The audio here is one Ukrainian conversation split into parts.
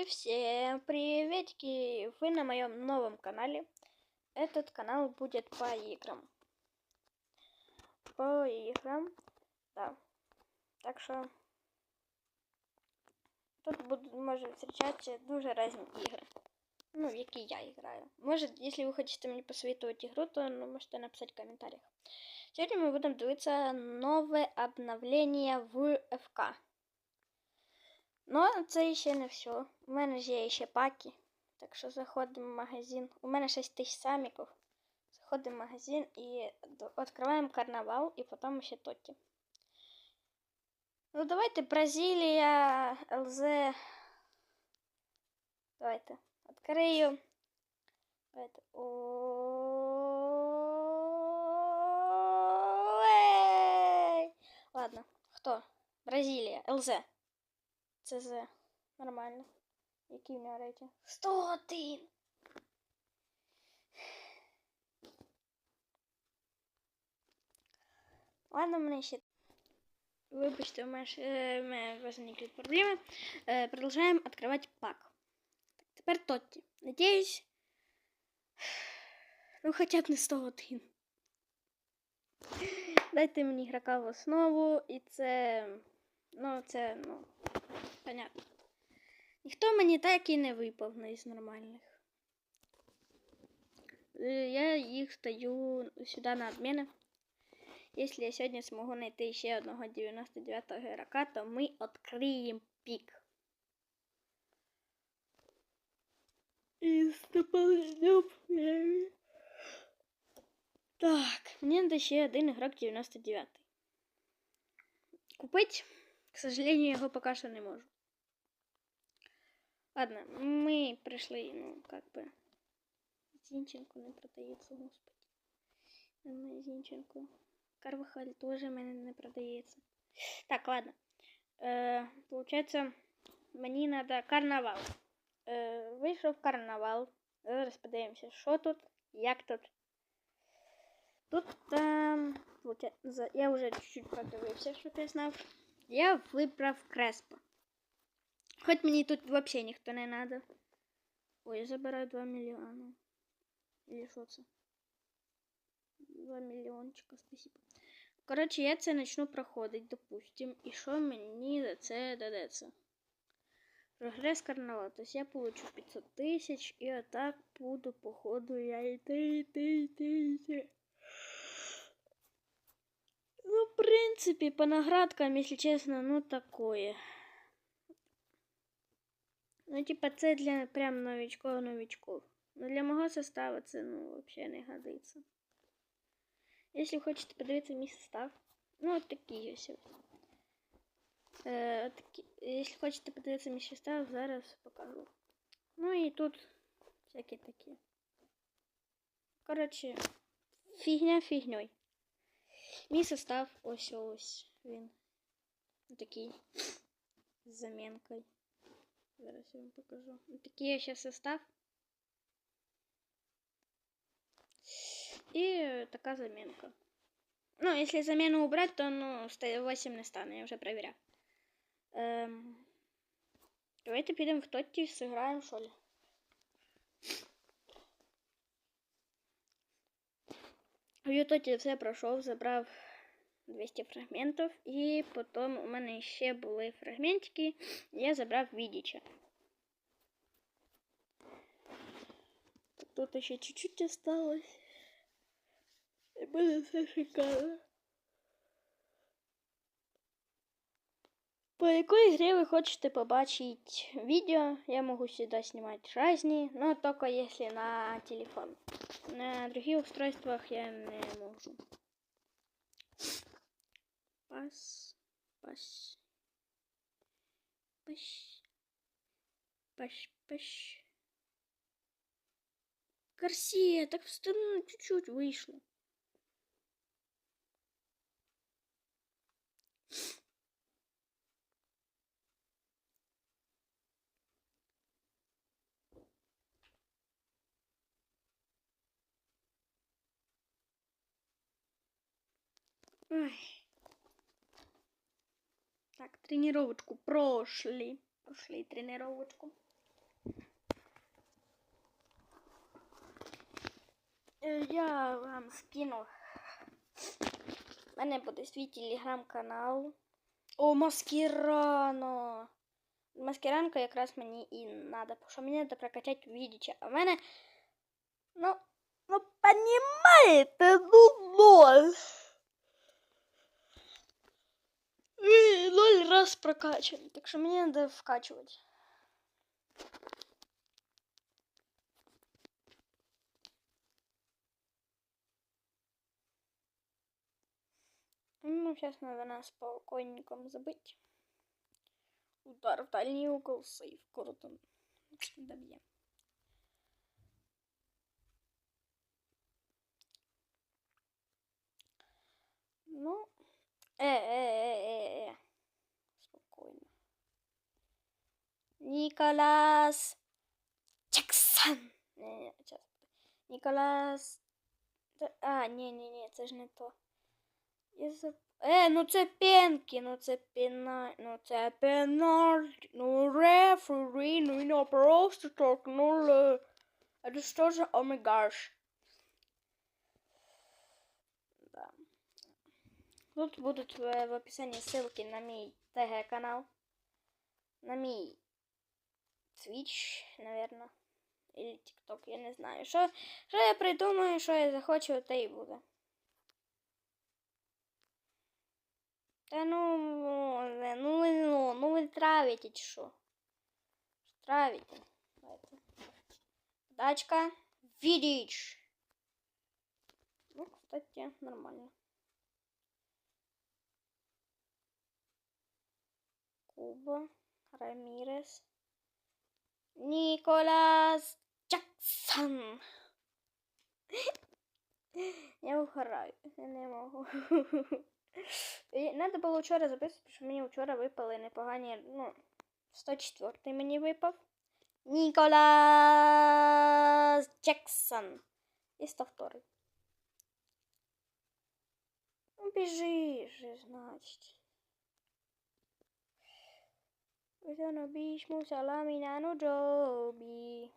И всем приветики! Вы на моем новом канале. Этот канал будет по играм. По играм, да. Так що тут будуть, може зустрічатися дуже різні ігри. Ну, в які я граю. Може, якщо ви хочете мені посоветувати ігру, то ну, можете написати в коментарях. Сьогодні ми будемо дивитися нове обновлення в ФК. Ну, це ще не все. У мене ж є ще паки. Так що заходимо в магазин. У мене 6 тисяч саміків. Заходимо в магазин і відкриваємо карнавал і потім ще тоті. Ну, давайте Бразилія, ЛЗ. Давайте. Открию. Давайте. Ладно, хто? Бразилія, ЛЗ. ЦЗ. Нормально. Який у нього рейтинг? 101! Ладно, мене ще... Вибачте, у мене, е, у мене возникли проблеми. Е, продовжуємо відкривати пак. Так, тепер Тотті. Надіюсь, ну хоча б не 101. Дайте мені ігрока в основу, і це, ну, це, ну, понятно. Ніхто мені так і не випав на із нормальних. Е, Я їх стаю сюди на обміни. Якщо я сьогодні змогу знайти ще одного 99-го ігрока, то ми відкриємо пік. І стопалися. Так, мені треба ще один ігрок 99-й. Купить, к сожалению, його поки що не можу. Ладно, мы пришли, ну, как бы... Зінченко не продається, господи. Немає Зінченко. Карвахаль тоже в не продається. Так, ладно. Е, получается, мені надо карнавал. Е, вийшов карнавал. Зараз подивимося, що тут, як тут. Тут там... Я вже чуть-чуть подивився, щоб я знав. Я вибрав Креспо. Хоть мені тут вообще ніхто не надо. Ой, я забираю 2 мільйони. Или що це? 2 мільйончика, спасибо. Коротше, я це почну проходити, допустим. І що мені за це дадеться? Прогрес карнавал. Тобто я получу 500 тисяч і отак буду, походу, я йти, йти, йти, йти. Ну, в принципе, по наградкам, если честно, ну такое. Ну, типа, це для прям новичков новичков. Ну, для мого состава це, ну, вообще не годиться. Если хочете подивитися мій состав, ну, от такі ось. Е, такі. Хочете подивитися мій состав, зараз покажу. Ну і тут всякі такі. Короче, фігня фігньой. Мій состав ось ось він. Такий з замінкою. Зараз я вам покажу. Такий я сейчас состав. И така замінка. Ну, если замену убрать, то ну, 8 не стане, я вже проверяю. Ем... Давайте підемо в Тотті, сыграем, що ли. В Ютоті все пройшов, забрав 200 фрагментів, і потім у мене ще були фрагментики, я забрав Відіча. Тут ще чуть-чуть осталось. І буде все шикарно. По якої грі ви хочете побачити відео, я можу сюди знімати різні, но только если на телефон. На других устройствах я не можу. Пас, пас, паш, паш, паш. Гарсия, так в сторону чуть-чуть вышло. Ой. Так, тренировочку прошли. Прошли тренировочку. Е, я вам скину. У мене буде свій телеграм-канал. О, маскірано! Маскіранку якраз мені і треба, що мені треба прокачати відіча. А в мене. Ну, ну, понімаєте, ну, ноль. Ноль раз прокачаний. Так що мені треба вкачувати. Ну, сейчас надо нас спокойненько забыть. Удар в дальний угол, сейф, круто. Добьем. Ну, э, э, э, э, э. Спокойно. Николас Джексон. Не, не, сейчас. Николас. Та- А, ні, ні, ні, це ж не то. Я заб... Е, ну це пенки, ну це пена, ну це пенальті, ну рефері, ну і не просто торкнули. А це що ж, о май гаш. Да. Тут будуть в, в описании ссылки на мій ТГ канал, на мій Twitch, наверное, или TikTok, я не знаю. Що, що я придумаю, що я захочу, те і буде. Та ну, ну, ну, ну, ну ви травите чи що? Травите. Дачка. Видич. Ну, кстати, нормально. Куба. Рамирес. Николас Джексон. Я угораю. Я не можу. Надо було вчора записувати, що мені вчора випали непогані, ну, 104 мені випав. Ніколас Джексон. І 102. Ну, біжи значить. Sono bismu salaminano Джобі.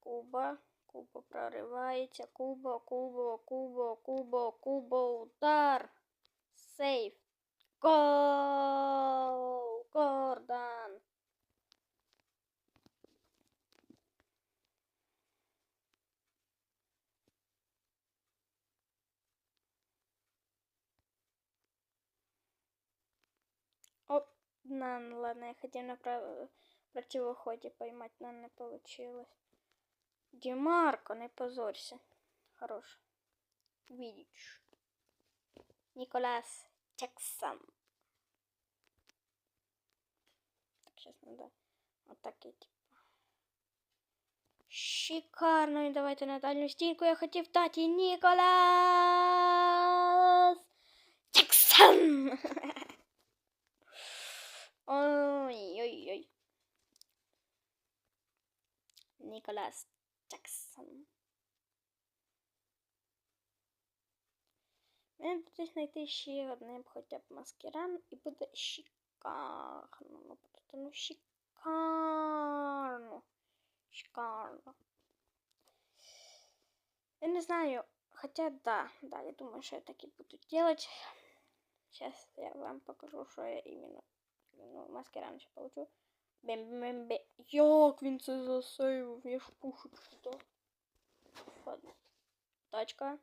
Куба. Куба проривається. Куба, Куба, Куба, Куба, Куба, удар. Сейф. Гол! Гордан. на, ну ладно, я хотел на прав- противоходе поймать, но не получилось. Димарко, не позорься. Хорош. Видишь. Николас Джексон. Так, сейчас надо вот так я типа. Шикарно. І давайте на дальню стінку я хотів дати Ніколас Джексон. Ой-ой-ой. Ніколас Джексон. Мені тут десь знайти ще одне хоча б маскеран і буде шикарно. Ну, просто ну шикарно. Шикарно. Я не знаю, хотя да, да, я думаю, что я так и буду делать. Сейчас я вам покажу, что я именно ну, маскеран ще получу. Бем-бем-бем. Як він це? Я ж пушечку то. Ладно. Тачка.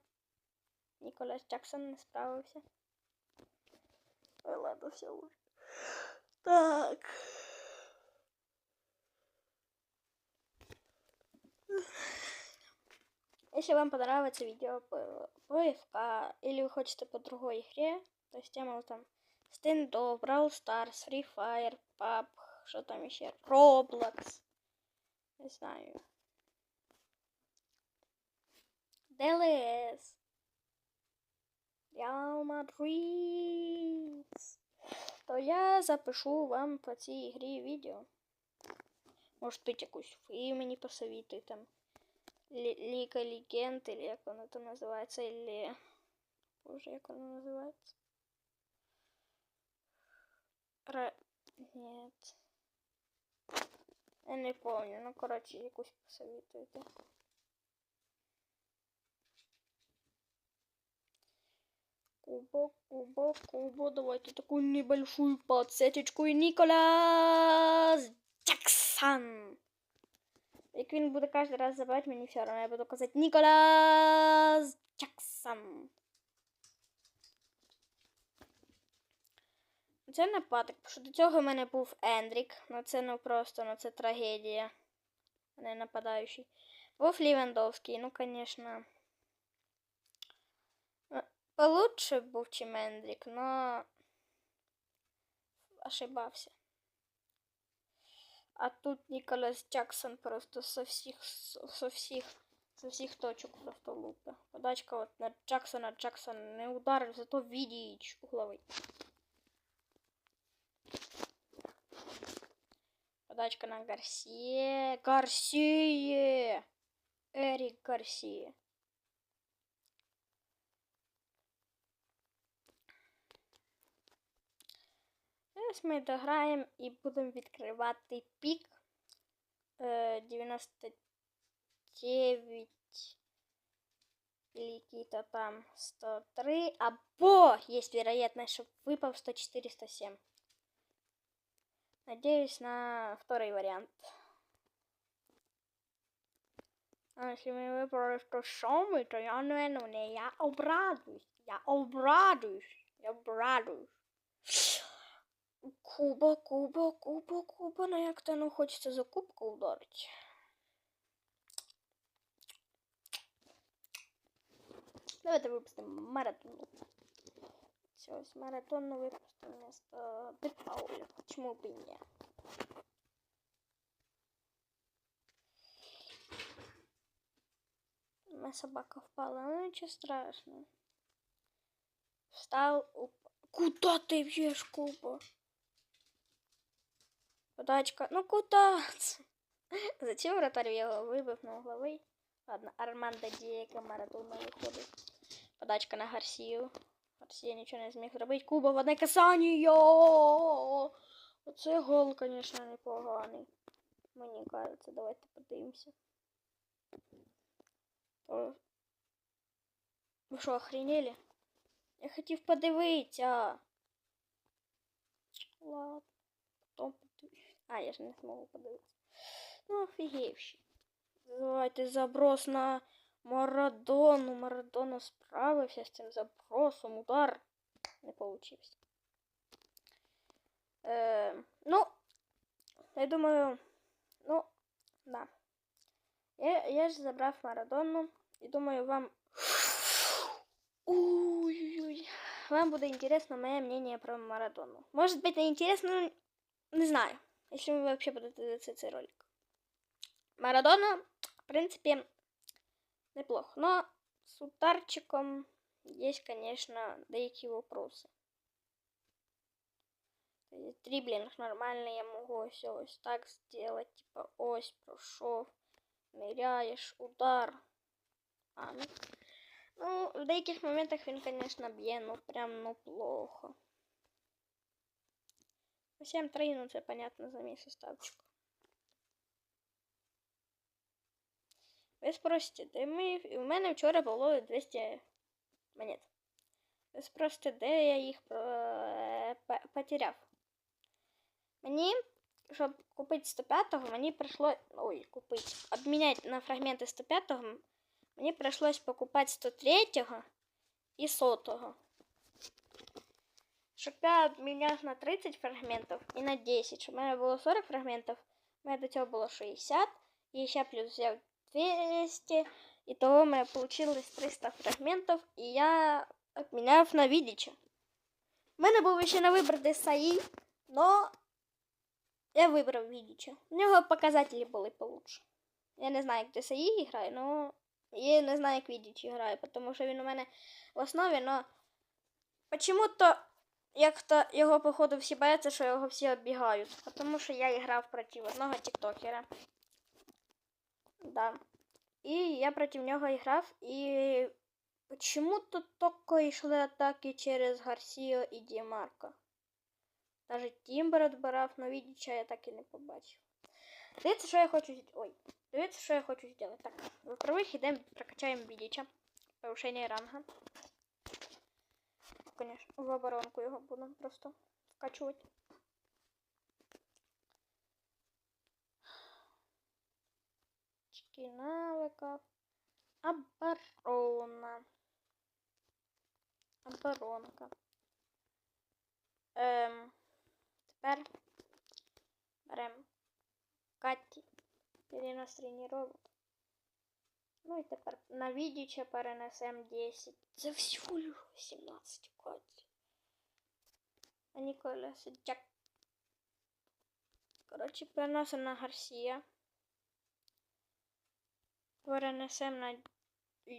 Ніколас Джексон не. Ой, ладно, все уже. Так. Если вам понравится видео по, FK, или вы хотите по другой игре, то есть тема там Стендов, Brawl Stars, Free Fire, PUBG, что там еще, Roblox, не знаю, DLS, Real Madrid, то я запишу вам по цій ігрі відео. Может быть, якусь ви мені посоветуй там. Ліка Легенд, или як воно там називається, или... Боже, як воно називається? Ра... Нет. Я не помню, ну коротше, якусь посоветуйте. Кубок, кубок, кубок. Давайте такую небольшую подсеточку. І Ніколас Джексон. Як він буде кожен раз забирати, мені все одно. Я буду казати Ніколас Джексон. Це не патик, тому що до цього в мене був Ендрік. Ну це ну просто, ну це трагедія. Не нападаючий. Був Лівендовський, ну, звісно. Ну, Получше був, чим Ендрік, но ошибався. А тут Ніколас Джексон просто со всіх, со, всіх, со всіх точок просто лупи. Подачка от на Джексона, Джексон не ударив, зато Відіч угловий. Подачка на Гарсие. Гарсие! Эрик Гарсие. Зараз ми дограємо і будемо відкривати пік е, 99 или який-то там 103, або есть вероятность, щоб випав 104-107. Надеюсь на второй вариант. А если мы выбрали 107, то я, наверное, я обрадуюсь. Я обрадуюсь. Я обрадуюсь. Куба, Куба, Куба, Куба. Ну як то ну хочеться за кубку ударить. Давайте випустимо маратон. Все, ось маратон випустимо вместо Депауля. Чому б і ні? Моя собака впала, ну ничего страшного. Встал, уп... Куда ты бьешь, Куба? Подачка. Ну куда? Зачем вратарь вибив на угловий? Ладно, Армандо Дієго Марадона виходить. Подачка на Гарсію. Гарсія нічого не зміг зробити. Куба в одне касання. Оце гол, звісно, непоганий. Мені кажеться, давайте подивимося. Ви що, охренели? Я хотів подивитися. Ладно, потом подивлюсь. А, я ж не зможу подивитися. Ну, офігівші. Давайте заброс на Марадону. Марадона справився з цим забросом. Удар не получився. Е, ну, я думаю, ну, да. Я, я ж забрав Марадону і думаю, вам. Ой-ой-ой. Вам буде интересно мое мнение про Марадону. Может быть, не интересно, но не знаю. Если вы вообще будете дивитися цей ролик. Марадона, в принципе, неплохо. Но с ударчиком есть, конечно, деякі вопросы. Дриблинг нормальный, я могу ось ось так сделать. Типа ось прошов, ныряешь, удар. А, ну, ну, в деяких моментах він, конечно, б'є, ну прям ну плохо. 7-3, ну це понятно за мій составчик. Ви спросите, ми... У мене вчора було 200 монет. Ви спросите, де я їх е, по- потеряв. Мені, щоб купити 105-го, мені прийшло... Ой, купити. Обміняти на фрагменти 105-го, мені прийшлось покупати 103-го і 100-го. Щоб я обміняв на 30 фрагментів і на 10, щоб у мене було 40 фрагментів, у мене до цього було 60, і ще плюс взяв 200, і того у мене получилось 300 фрагментів, і я обміняв на Відіча. У мене був ще на вибір Десаї, но я вибрав Відіча. У нього показателі були получше. Я не знаю, як Десаї грає, но я не знаю, як Відіч грає, тому що він у мене в основі, но почему-то як-то його, походу, всі бояться, що його всі оббігають. Тому що я грав проти одного тіктокера. Да. І я проти нього грав, і почему-то тільки йшли атаки через Гарсіо і Дімарко. Навіть Тімбер відбирав, но Відіча я так і не побачив. Дивіться, що я хочу. Ой, дивіться, що я хочу зробити. Так, во-первых, йдемо, прокачаємо Бідіча. Повишення ранга. Конечно, в оборонку його будемо просто вкачувати. Очки навиків. Оборона. Оборонка. Ем, тепер беремо Катті. Перенос тренировок. Ну і тепер на відіче перенесемо 10. Це всього лиш 18 Катті. А Ніколя Сидяк. Коротше, переносимо на Гарсія. Перенесемо на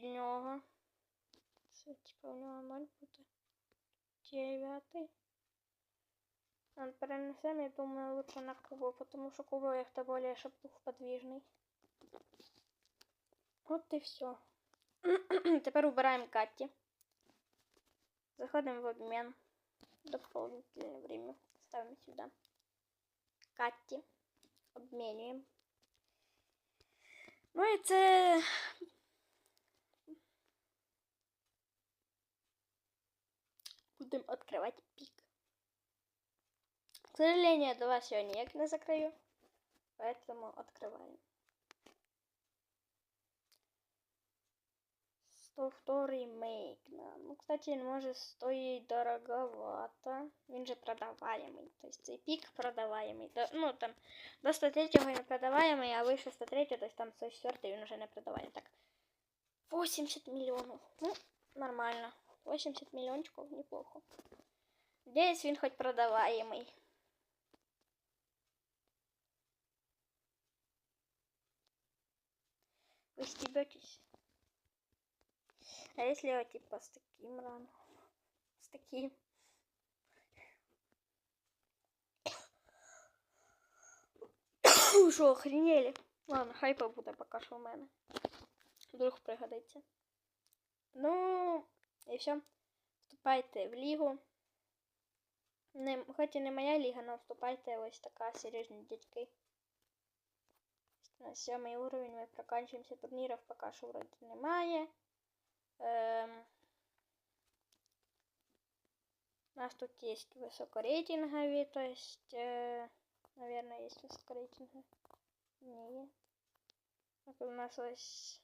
нього. Це типа у нього 0 буде. 9. Он перенесем, я думаю, лучше на Кубу, потому что Куба як-то более, чтоб дух подвижный. Вот и все. Теперь убираем Катти. Заходим в обмен. Дополнительное время. Ставим сюда. Катти. Обмениваем. Ну і це. Будем открывать пик. К сожалению, до вас я никак не закрою. Поэтому открываем. 102 ремейк. Да. Ну, кстати, він може стоїть дороговато. Він же продаваемый. То есть цей пік продаваемый. До, ну, там, до 103 не продаваемый, а вище 103, то есть там 104 він уже не продаваемый. Так, 80 миллионов. Ну, нормально. 80 миллиончиков, неплохо. Надеюсь, він хоть продаваемый. Вы стебетесь. А если я типа с таким рано? С таким. Що, охренели? Ладно, хай побуде поки що у мене. Вдруг пригодиться. Ну, і все. Вступайте в лігу. Не, хоч і не моя ліга, але вступайте ось така серйозні дядьки. На сьомий уровень ми проканчуємося турнірів, поки що вроді немає. Ем... У нас тут есть высокорейтинговые, то есть, э, наверное, есть высокорейтинговые. Не. Вот у нас ось...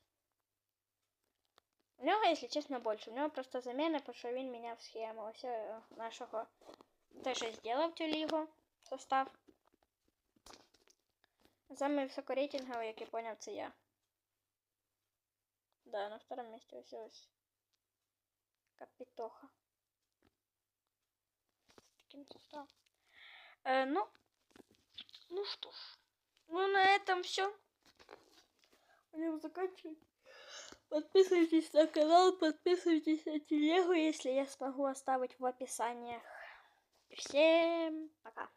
У нього, якщо чесно, більше. У нього просто заміна, тому що він міняв схему. Ось е, нашого те, що зробив цю лігу, состав. Самый высокорейтинговый, як я понял, це я. Да, на втором месте. Капітоха. С таким составом. Э, ну, ну что ж. Ну, на этом все. Будем заканчивать. Подписывайтесь на канал, подписывайтесь на телегу, если я смогу оставить в описаниях. Всем пока.